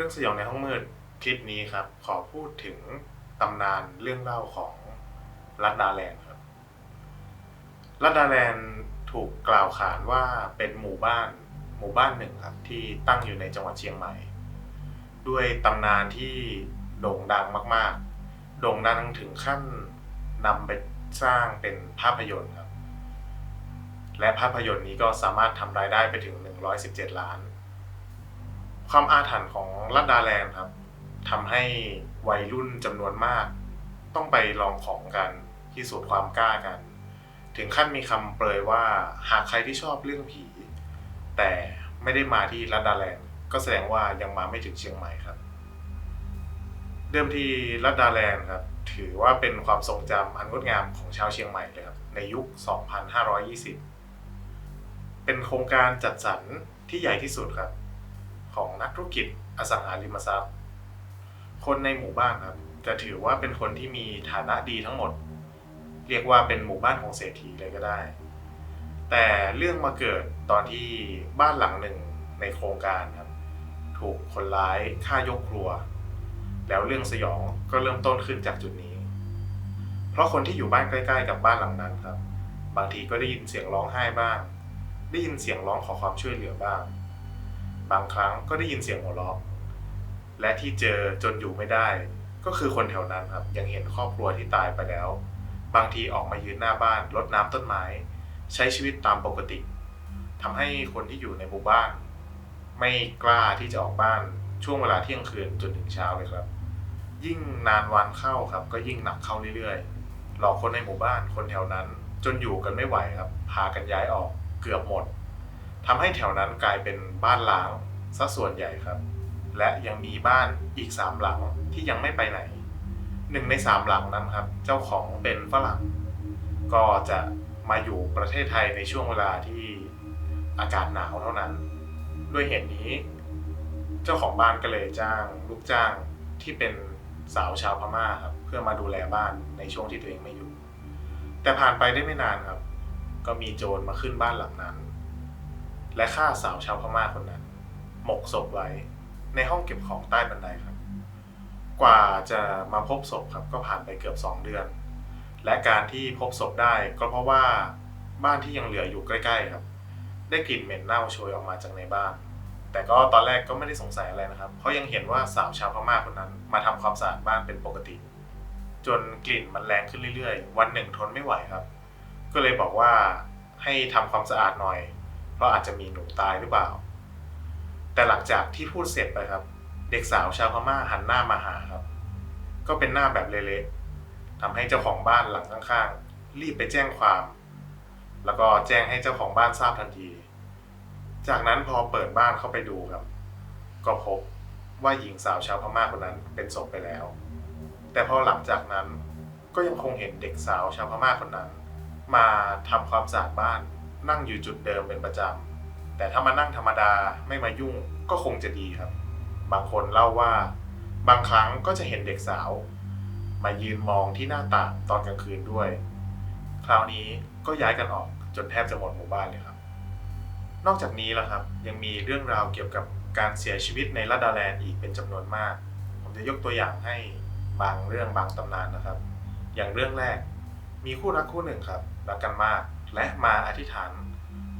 รื่องสยองในห้องมืดคลิปนี้ครับ ขอพูดถึงตำนานเรื่องเล่าของรัดดาแลนด์ครับรัดดาแลนด์ถูกกล่าวขานว่าเป็นหมู่บ้านหมู่บ้านหนึ่งครับ ที่ตั้งอยู่ในจังหวัดเชียงใหม่ ด้วยตำนานที่โด่งดังมาก ๆ โด่งดังถึงขั้นนำไปสร้างเป็นภาพยนตร์ครับ และภาพยนตร์นี้ก็สามารถทำรายได้ไปถึง 117 ล้าน ความอาถรรพ์ของลัดดาแลนด์ครับทำให้วัยรุ่นจำนวนมาก ต้องไปลองของกันพิสูจน์ความกล้ากัน ถึงขั้นมีคำเปรยว่าหากใครที่ชอบเรื่องผี แต่ไม่ได้มาที่ลัดดาแลนด์ก็แสดงว่ายังมาไม่ถึงเชียงใหม่ครับ เดิมทีลัดดาแลนด์ครับถือว่าเป็นความทรงจำอันงดงามของชาวเชียงใหม่เลยครับในยุค 2520 เป็นโครงการจัดสรรที่ใหญ่ที่สุดครับ ของนักธุรกิจอสังหาริมทรัพย์ คนในหมู่บ้านครับจะถือว่าเป็นคนที่มีฐานะดีทั้งหมด เรียกว่าเป็นหมู่บ้านของเศรษฐีเลยก็ได้ แต่เรื่องมาเกิดตอนที่บ้านหลังหนึ่งในโครงการครับ ถูกคนร้ายฆ่ายกครัว แล้วเรื่องสยองก็เริ่มต้นขึ้นจากจุดนี้ เพราะคนที่อยู่บ้านใกล้ๆ กับบ้านหลังนั้นครับ บางทีก็ได้ยินเสียงร้องไห้บ้าง ได้ยินเสียงร้องขอความช่วยเหลือบ้าง บางครั้งก็ได้ยินเสียงหัวเราะและที่เจอจนอยู่ไม่ได้ ก็คือคนแถวนั้นครับยังเห็นครอบครัวที่ตายไปแล้ว บางทีออกมายืนหน้าบ้านรดน้ำต้นไม้ ใช้ชีวิตตามปกติทำให้คนที่อยู่ในหมู่บ้าน ไม่กล้าที่จะออกบ้านช่วงเวลาเที่ยงคืนจนถึงเช้าเลยครับ ยิ่งนานวันเข้าครับ ก็ยิ่งหนักเข้าเรื่อยๆหลอกคนในหมู่บ้านคนแถวนั้น จนอยู่กันไม่ไหวครับ พากันย้ายออกเกือบหมด ทำให้แถวนั้นกลายเป็นบ้านล้างซะส่วนใหญ่ครับ และยังมีบ้านอีกสามหลังที่ยังไม่ไปไหนหนึ่งในสามหลังนั้นครับ เจ้าของเป็นฝรั่ง ก็จะมาอยู่ประเทศไทยในช่วงเวลาที่อากาศหนาวเท่านั้น ด้วยเหตุนี้ เจ้าของบ้านก็เลยจ้างลูกจ้างที่เป็นสาวชาวพม่าครับ เพื่อมาดูแลบ้านในช่วงที่ตัวเองไม่อยู่ แต่ผ่านไปได้ไม่นานครับ ก็มีโจรมาขึ้นบ้านหลังนั้น และฆ่าสาวชาวพม่าคนนั้น หมกศพไว้ ในห้องเก็บของใต้บันไดครับ กว่าจะมาพบศพครับก็ผ่านไปเกือบ 2 เดือน และการที่พบศพได้ก็เพราะว่าบ้านที่ยังเหลืออยู่ใกล้ ๆ ครับ ได้กลิ่นเหม็นเน่าโชยออกมาจากในบ้าน แต่ก็ตอนแรกก็ไม่ได้สงสัยอะไรนะครับ เพราะยังเห็นว่าสาวชาวพม่าคนนั้น มาทำความสะอาดบ้านเป็นปกติ จนกลิ่นมันแรงขึ้นเรื่อยๆ วันหนึ่งทนไม่ไหวครับ ก็เลยบอกว่าให้ทำความสะอาดหน่อย เพราะอาจจะมีหนูตายหรือเปล่า แต่หลังจากที่พูดเสร็จไปครับ เด็กสาวชาวพม่าหันหน้ามาหาครับ ก็เป็นหน้าแบบเละๆทำให้เจ้าของบ้านหลังข้างๆ รีบไปแจ้งความ แล้วก็แจ้งให้เจ้าของบ้านทราบทันที จากนั้นพอเปิดบ้านเข้าไปดูครับ ก็พบว่าหญิงสาวชาวพม่าคนนั้นเป็นศพไปแล้ว แต่พอหลังจากนั้นก็ยังคงเห็นเด็กสาวชาวพม่าคนนั้น มาทำความสะอาดบ้าน นั่งอยู่จุดเดิมเป็นประจำ แต่ถ้ามานั่งธรรมดาไม่มายุ่งก็คงจะดีครับ บางคนเล่าว่า บางครั้งก็จะเห็นเด็กสาว มายืนมองที่หน้าต่างตอนกลางคืนด้วย คราวนี้ก็ย้ายกันออกจนแทบจะหมดหมู่บ้านเลยครับ นอกจากนี้แล้วครับยังมีเรื่องราวเกี่ยวกับการเสียชีวิตในลัดดาแลนด์อีกเป็นจำนวนมาก ผมจะยกตัวอย่างให้บางเรื่องบางตำนานนะครับ อย่างเรื่องแรกมีคู่รักคู่หนึ่งครับรักกันมาก และมาอธิษฐาน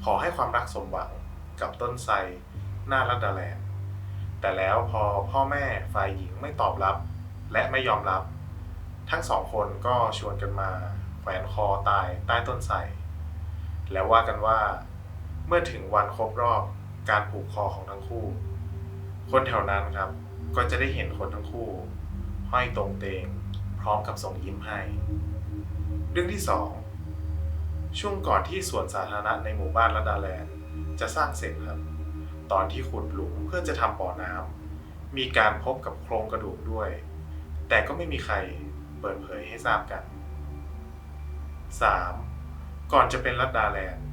ขอให้ความรักสมหวังกับต้นไทรหน้าลัดดาแลนด์แต่แล้วพอพ่อแม่ฝ่ายหญิงไม่ตอบรับ และไม่ยอมรับ ทั้งสองคนก็ชวนกันมาแขวนคอตายใต้ต้นไทรแล้วว่ากันว่า เมื่อถึงวันครบรอบการผูกคอของทั้งคู่ คนแถวนั้นครับ ก็จะได้เห็นคนทั้งคู่ ห้อยตรงเตง พร้อมกับส่งยิ้มให้ เรื่องที่สอง ช่วงก่อนที่สวนสาธารณะในหมู่บ้านละดาแลนด์จะสร้างเสร็จครับ ตอนที่ขุดหลุมเพื่อจะทำบ่อน้ำมีการพบกับโครงกระดูกด้วย แต่ก็ไม่มีใครเปิดเผยให้ทราบกัน 3. ก่อนจะเป็นรัดดาแลนด์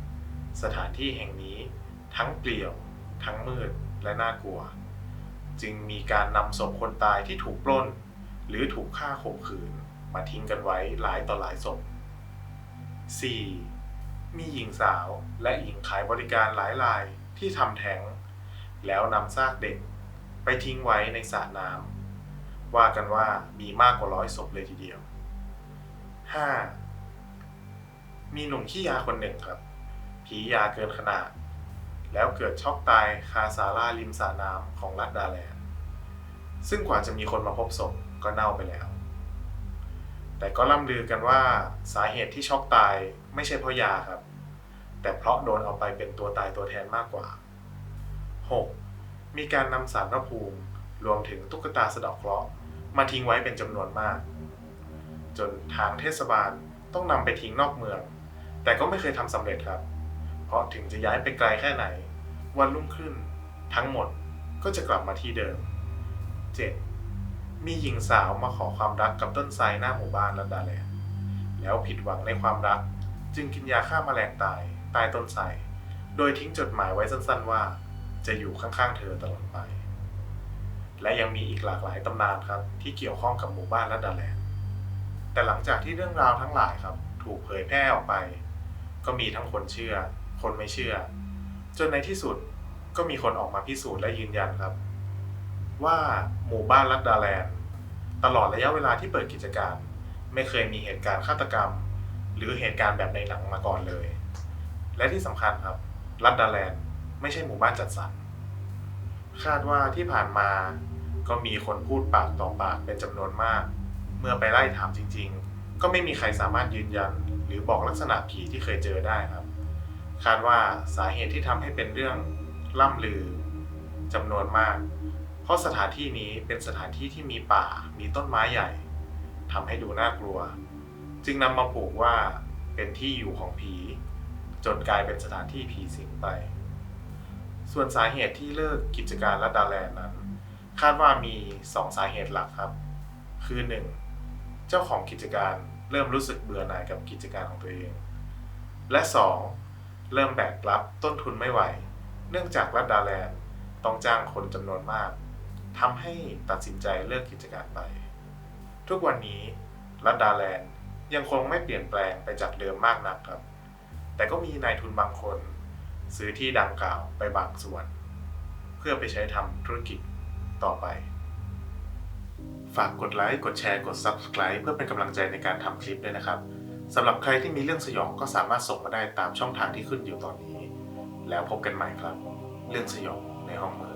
สถานที่แห่งนี้ทั้งเปลี่ยว ทั้งมืดและน่ากลัว จึงมีการนำศพคนตายที่ถูกปล้น หรือถูกฆ่าข่มขืน มาทิ้งกันไว้หลายต่อหลายศพ 4. มีหญิงสาวและหญิงขายบริการหลายรายที่ทำแท้ง แล้วนำซากเด็ก ไปทิ้งไว้ในสระน้ำว่ากันว่ามีมากกว่าร้อยศพเลยทีเดียว 5. มีหนุ่มขี้ยาคนหนึ่งครับ ผียาเกินขนาด แล้วเกิดช็อกตายคาซาร่าริมสระน้ำของรัฐดาแลนด์ซึ่งกว่าจะมีคนมาพบศพก็เน่าไปแล้ว แต่ก็ล่ำลือกันว่าสาเหตุที่ช็อกตายไม่ใช่เพราะยาครับ แต่เพราะโดนเอาไปเป็นตัวตายตัวแทนมากกว่า 6. มีการนำสารพระภูมิรวมถึงตุ๊กตาสะดอกเคราะห์มาทิ้งไว้เป็นจำนวนมาก จนทางเทศบาลต้องนำไปทิ้งนอกเมือง แต่ก็ไม่เคยทำสำเร็จครับ เพราะถึงจะย้ายไปไกลแค่ไหน วันรุ่งขึ้น ทั้งหมดก็จะกลับมาที่เดิม 7. มีหญิงสาวมาขอความรักกับต้นไทรหน้าหมู่บ้านลัดดาแลนด์แล้วผิดหวังในความรัก จึงกินยาฆ่าแมลงตายใต้ต้นไทรโดยทิ้งจดหมายไว้สั้นๆว่า จะอยู่ข้างๆเธอตลอดไป และยังมีอีกหลากหลายตำนานครับที่เกี่ยวข้องกับหมู่บ้านลัดดาแลนด์แต่หลังจากที่เรื่องราวทั้งหลายครับ ถูกเผยแพร่ออกไป ก็มีทั้งคนเชื่อ คนไม่เชื่อ จนในที่สุดก็มีคนออกมาพิสูจน์และยืนยันครับ ว่าหมู่บ้านลัดดาแลนด์ ตลอดระยะเวลาที่เปิดกิจการ ไม่เคยมีเหตุการณ์ฆาตกรรม หรือเหตุการณ์แบบในหนังมาก่อนเลย และที่สำคัญครับลัดดาแลนด์ไม่ใช่หมู่บ้านจัดสรรคาดว่าที่ผ่านมาก็มีคนพูดปากต่อปากเป็นจำนวนมาก เมื่อไปไล่ถามจริง ๆ ก็ไม่มีใครสามารถยืนยัน หรือบอกลักษณะผีที่เคยเจอได้ครับ คาดว่าสาเหตุที่ทำให้เป็นเรื่องล่ำลือจำนวนมาก เพราะสถานที่นี้เป็นสถานที่ที่มีป่า มีต้นไม้ใหญ่ทำให้ดูน่ากลัว จึงนำมาปลูกว่าเป็นที่อยู่ของผี จนกลายเป็นสถานที่ผีสิงไป ส่วนสาเหตุที่เลิกกิจการรัดดาแลนด์นั้น คาดว่ามี2สาเหตุหลักครับ คือ 1. เจ้าของกิจการเริ่มรู้สึกเบื่อหน่ายกับกิจการของตัวเอง และ 2. เริ่มแบกรับต้นทุนไม่ไหว เนื่องจากรัดดาแลนด์ต้องจ้างคนจำนวนมาก ทำให้ตัดสินใจเลิกกิจการไป ทุกวันนี้รัดดาแลนด์ยังคงไม่เปลี่ยนแปลงไปจากเดิมมากนักครับ แต่ก็มีนายทุนบางคน ซื้อที่ดังกล่าวไปบางส่วน เพื่อไปใช้ทำธุรกิจต่อไป ฝากกดไลค์ กดแชร์ กด Subscribe เพื่อเป็นกำลังใจในการทำคลิปด้วยนะครับสำหรับใครที่มีเรื่องสยองก็สามารถส่งมาได้ตามช่องทางที่ขึ้นอยู่ตอนนี้ แล้วพบกันใหม่ครับ เรื่องสยองในห้องมือ